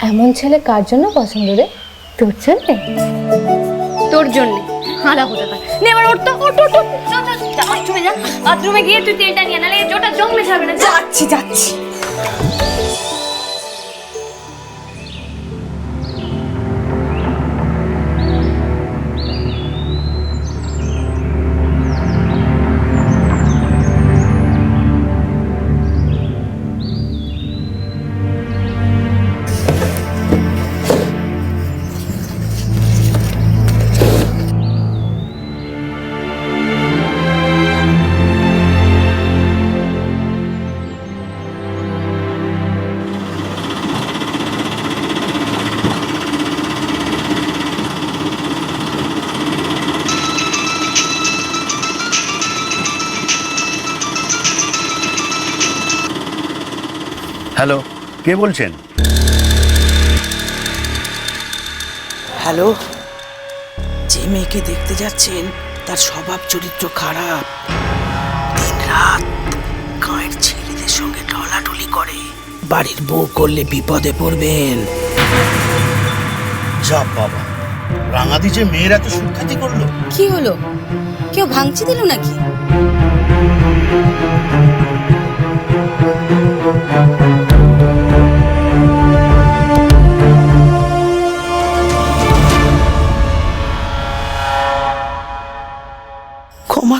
এমন ছেলে কার জন্য পছন্দ রে? তোর জন্য? তোর জন্য। হালা হতে পারে। নে এবার ওর তো ওট ওট বাথরুমে যা। বাথরুমে গিয়ে তুই তেলটা নিয়ে নালে জোটা জমে যাবে না। যাচ্ছি যাচ্ছি। হ্যালো কে বলছেন? হ্যালো যে মেয়েকে দেখতে যাচ্ছেন তার স্বভাব চরিত্র খারাপ। দিন রাত গাঁয়ের ছেলেদের সঙ্গে ঢলাঢলি করে। বাড়ির বউ করলে বিপদে পড়বেন। যা বাবা রাঙাদি যে মেয়ের এত সুখ্যাতি করল। কি হলো? কেউ ভাঙচি দিল নাকি? ক্ষমা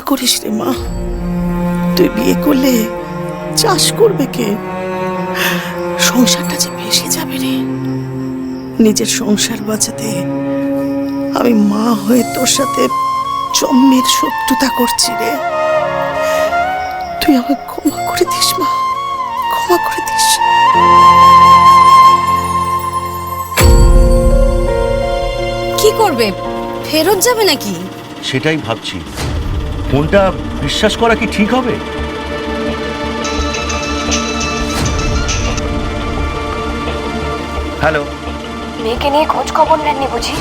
করিস রে মা। তুই বিয়ে করলে চাষ করবে কে? সংসারটা যে ভেসে যাবে রে। নিজের সংসার বাঁচাতে আমি মা হয়ে তোর সাথে জন্মের শত্রুতা করছি রে। তুই আমাকে ক্ষমা করে দিস মা। ক্ষমা করে দিস কি করবে? ফেরত যাবে নাকি? সেটাই ভাবছি। কোনটা বিশ্বাস করা কি ঠিক হবে? হ্যালো। মেয়েকে নিয়ে খোঁজ খবর নেননি বুঝি?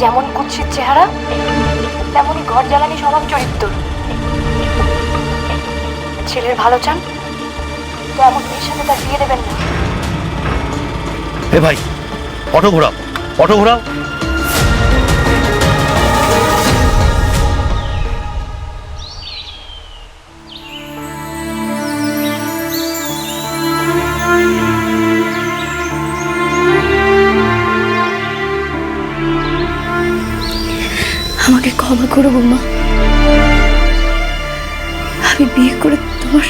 যেমন কুৎসিত চেহারা তেমনই ঘর জ্বালানি স্বভাব চরিত্র। ছেলের ভালো চান? তো এমন মেয়ের সাথে তার বিয়ে দেবেন না। এ ভাই অটো ঘোরাও অটো ঘোরাও। আমাকে ক্ষমা করো বৌমা। আমি বিয়ে করে তোমার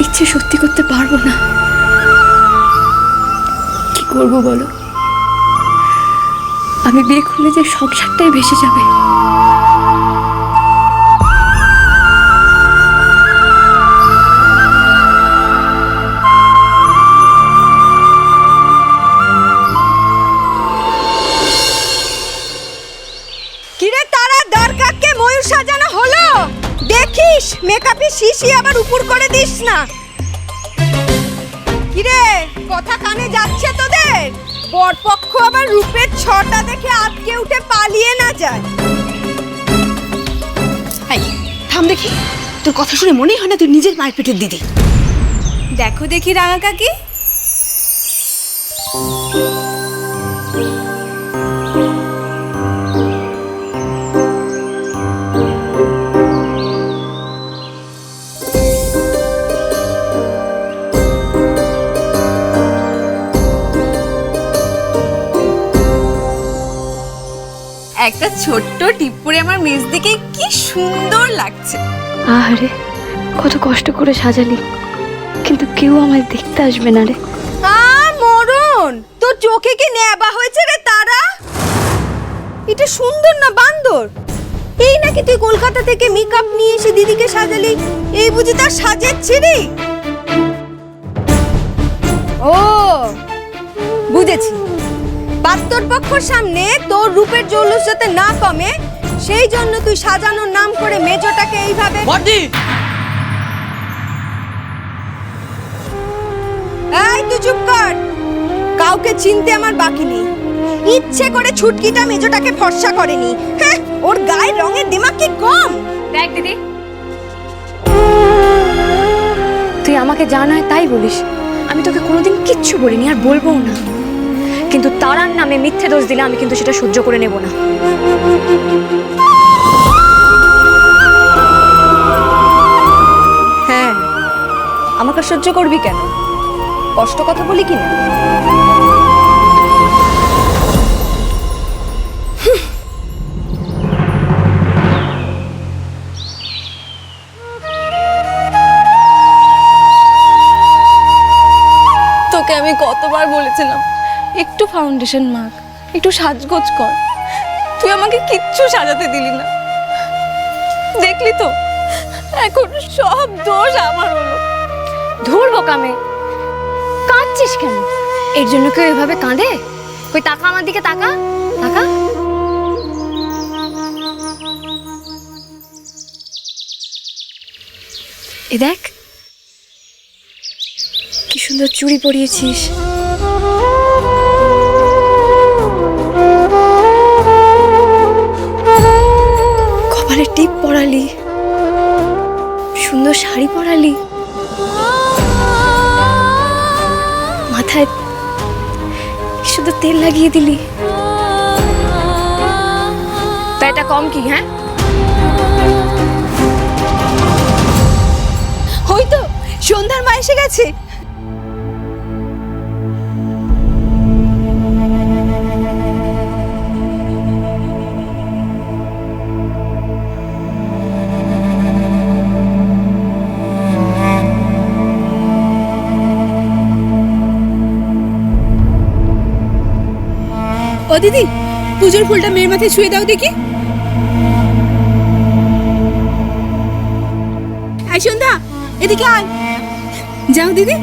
ইচ্ছে সত্যি করতে পারব না। কি করব বলো? আমি বিয়ে করলে যে সংসারটাই ভেসে যাবে। মেকআপে শিশি আবার উপর করে দিস না। কিরে কথা কানে যাচ্ছে তোদের? বরপক্ষ আবার রূপের ছটা দেখে আটকে উঠে পালিয়ে না যায়। থাম দেখি। তোর কথা শুনে মনেই হয় না তুই নিজের মায়ের পেটের দিদি। দেখো দেখি রাঙা কাকি। একটা ছোট্ট টিপ্পুরে আমার মেজ দিকে কি সুন্দর লাগছে। আরে কত কষ্ট করে সাজালি। কিন্তু কেউ আমায় দেখতে আসবে না রে। আ মরণ! তোর চোখে কি নেবা হয়েছে রে তারা? এটা সুন্দর না বান্দর? এই নাকি তুই কলকাতা থেকে মেকআপ নিয়ে এসে দিদিকে সাজালি? এই বুঝি তার সাজের ছিরি ও পাত্তরপক্ষর সামনে তোর রূপের জৌলুস যাতে না কমে সেই জন্য তুই সাজানোর নাম করে মেজোটাকে এইভাবে এই তুই চুপ কর। কাউকে চিনতে আমার বাকি নেই। ইচ্ছে করে ছুটকিটা মেজোটাকে ফর্সা করেনি। হ্যাঁ ওর গায়ের রঙের দিমাগ কি কম? দেখ দিদি। তুই আমাকে জানায় তাই বলিস। আমি তোকে কোনোদিন কিচ্ছু বলিনি আর বলবোও না। কিন্তু তারার নামে মিথ্যে দোষ দিলে আমি কিন্তু সেটা সহ্য করে নেব না। হ্যাঁ আমাকে সহ্য করবি কেন? কষ্ট কথা বলি কি না তোকে আমি কতবার বলেছিলাম? একটু ফাউন্ডেশন মাখ, একটু সাজগোজ কর। তুই আমাকে কিচ্ছু সাজাতে দিলি না। দেখলি তো, এখন সব দোষ আমার হলো। ধরবো কামে কাঁদছিস কেন? এর জন্য কেউ এভাবে কাঁদে? ওই টাকা আমার দিকে তাকা টাকা এ দেখ, কি সুন্দর চুড়ি পরিয়েছিস। পরালি সুন্দর শাড়ি পরালি। মাথায় শুধু তেল লাগিয়ে দিলি। তা এটা কম কি হ্যাঁ? ওই তো সন্ধ্যার মা এসে গেছে। ও দিদি পুজোর ফুলটা মেয়ের মাথায় ছুঁয়ে দাও দেখি। সন্ধ্যা এদিকে আয়। যাও দিদি।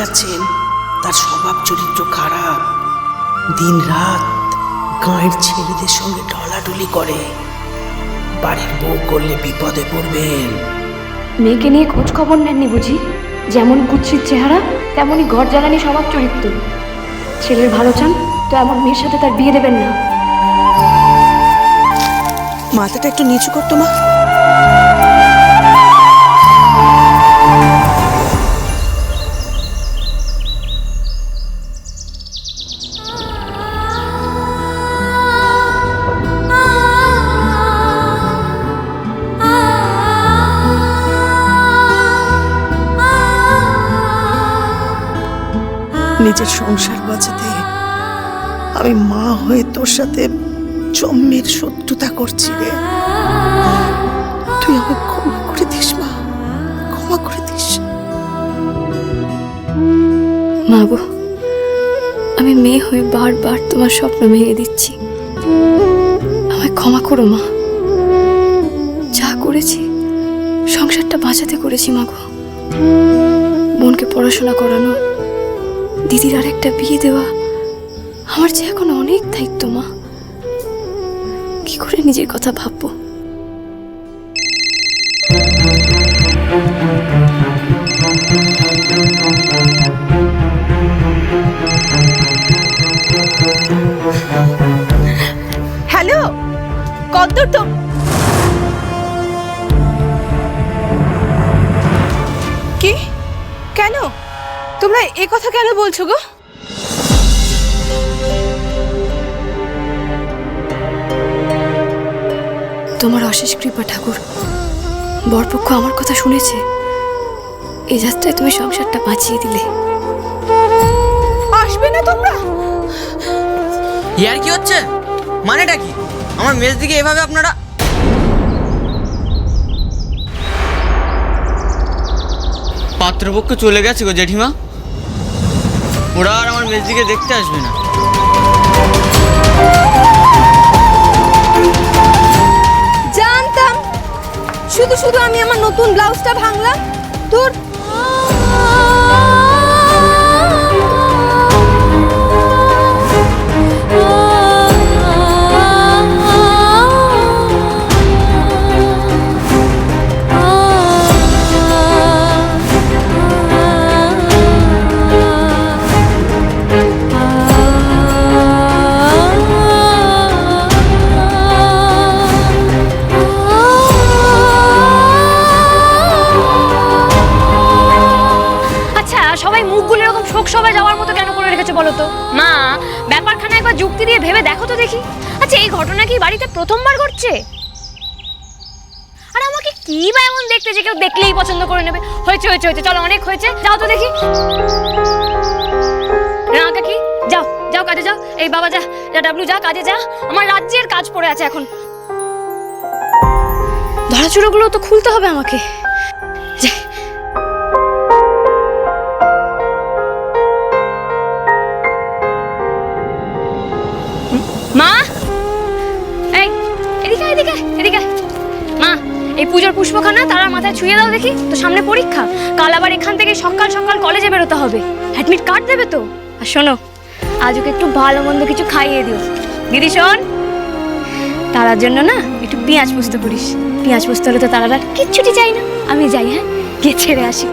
যাচ্ছেন তার স্বভাব চরিত্র খারাপ। দিন রাত গাঁয়ের ছেলেদের সঙ্গে ঢলাঢলি করে। বাড়ির বউ করলে বিপদে পড়বেন। মেয়েকে নিয়ে খোঁজ খবর নেননি বুঝি? যেমন কুচ্ছির চেহারা তেমনই ঘর জ্বালানি স্বভাব চরিত্র। ছেলের ভালো চান তো এমন মেয়ের সাথে তার বিয়ে দেবেন না। মাথাটা একটু নিচু করতো মা। নিজের সংসার বাঁচাতে আমি মা হয়ে তোর সাথে জন্মের শত্রুতা করছি রে। তুই আমাকে ক্ষমা করে দিস, মা। ক্ষমা করে দিস। মা গো, আমি মেয়ে হয়ে বারবার তোমার স্বপ্ন ভেঙে দিচ্ছি। আমায় ক্ষমা করো, মা। যা করেছি, সংসারটা বাঁচাতে করেছি, মা গো। বোনকে পড়াশোনা করানো দিদির আর একটা বিয়ে দেওয়া। আমার যে এখন অনেক দায়িত্ব, মা। কি করে নিজের কথা ভাববো? বলছো গো? তোমার অশেষ কৃপা ঠাকুর। বরপক্ষ আমার কথা শুনেছে। এই যাত্রায় তুমি সংসারটা বাঁচিয়ে দিলে। আসবে না তোমরা? ইয়ার কি হচ্ছে? মানেটা কি? আমার মেজ দিকে এভাবে আপনারা পাত্রপক্ষ চলে গেছে গো জেঠিমা। ওরা আর আমার মেজ দিকে দেখতে আসবে না। জানতাম। শুধু শুধু আমি আমার নতুন ব্লাউজটা ভাঙলাম। তোর কি বা এমন দেখতে যে কেউ দেখলেই পছন্দ করে নেবে। হয়েছে হয়েছে হয়েছে। চলো, অনেক হয়েছে। যাও তো দেখি। না কাকি, যাও যাও কাজে, যাও। এই বাবা, যা যা, ডাবলু, যা, কাজে যা। আমার রাজ্যের কাজ পড়ে আছে এখন। ধরাচুরোগুলো তো খুলতে হবে আমাকে। মা? এই পুজোর পুষ্পখানা তারা মাথায় ছুঁয়ে দাও দেখি, তো সামনে পরীক্ষা। কাল আবার এখান থেকে সকাল সকাল কলেজে বেরোতে হবে। অ্যাডমিট কার্ড দেবে তো? আর শোনো, আজ ওকে একটু ভালো মন্দ কিছু খাইয়ে দিও। দিদি, শোন। তারার জন্য না একটু পেঁয়াজ পুষতে করিস। পেঁয়াজ পুস্ত হলে তো তারার আর কিচ্ছুটি চাই না। আমি যাই হ্যাঁ? গিয়ে ছেড়ে আসি।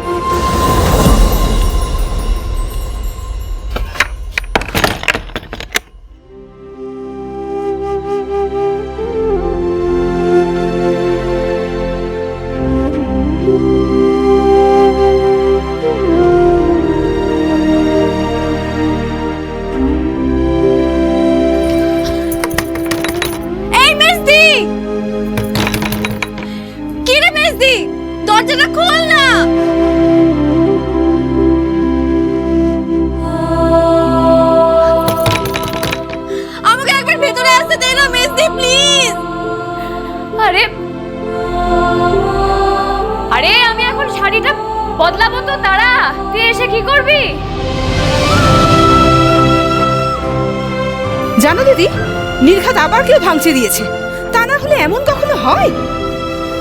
মেজদি দরজাটা খোল না। আমাকে একবার ভেতরে আসতে দে না মেজদি প্লিজ। আরে আরে আমি এখন শাড়িটা বদলাবো তো তারা তুই এসে কি করবি? জানো দিদি নির্ঘাত আবার কেউ ভাঙচি দিয়েছে। তা না হলে এমন কখনো হয়?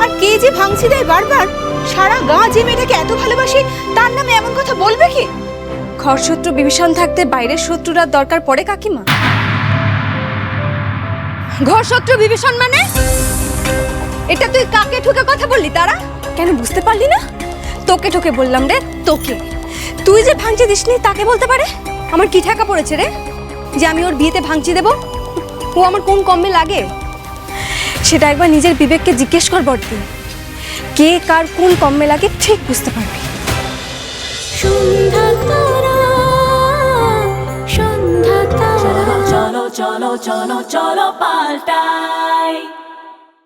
আর কে যে ভাঙছি দেয় বারবার? সারা গা যে মেয়েটাকে এত ভালোবাসি তার নামে এমন কথা বলবে কি? ঘর শত্রু বিভীষণ থাকতে বাইরের শত্রুরার দরকার পড়ে কাকিমা। ঘর শত্রু বিভীষণ মানে? এটা তুই কাকে ঠুকে কথা বললি তারা? কেন বুঝতে পারলি না? তোকে ঠোকে বললাম রে তোকে। তুই যে ভাঙচি দিসনি তাকে বলতে পারে? আমার কি ঠাকা পড়েছে রে? যে আমি ওর বিয়েতে ভাঙচি দেব? ও আমার কোন কমে লাগে? সেটা একবার নিজের বিবেককে জিজ্ঞেস কর বর্তি কে কার কোন কম্মে লাগে ঠিক বুঝতে পারবি। চলো চলো চলো চলো পাল্টাই।